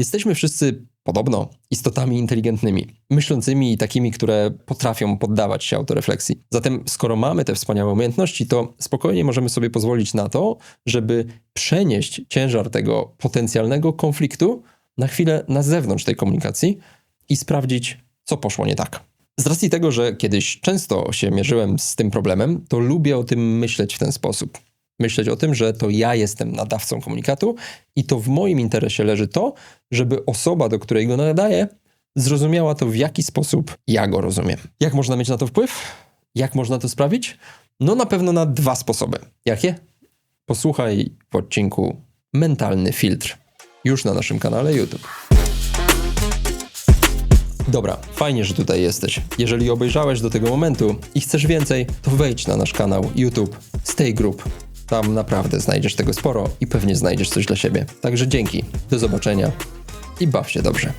Jesteśmy wszyscy podobno istotami inteligentnymi, myślącymi i takimi, które potrafią poddawać się autorefleksji. Zatem, skoro mamy te wspaniałe umiejętności, to spokojnie możemy sobie pozwolić na to, żeby przenieść ciężar tego potencjalnego konfliktu na chwilę na zewnątrz tej komunikacji i sprawdzić, co poszło nie tak. Z racji tego, że kiedyś często się mierzyłem z tym problemem, to lubię o tym myśleć w ten sposób. Myśleć o tym, że to ja jestem nadawcą komunikatu i to w moim interesie leży to, żeby osoba, do której go nadaję, zrozumiała to, w jaki sposób ja go rozumiem. Jak można mieć na to wpływ? Jak można to sprawić? No na pewno na dwa sposoby. Jakie? Posłuchaj w odcinku Mentalny Filtr. Już na naszym kanale YouTube. Dobra, fajnie, że tutaj jesteś. Jeżeli obejrzałeś do tego momentu i chcesz więcej, to wejdź na nasz kanał YouTube Stay Group. Tam naprawdę znajdziesz tego sporo i pewnie znajdziesz coś dla siebie. Także dzięki, do zobaczenia i baw się dobrze.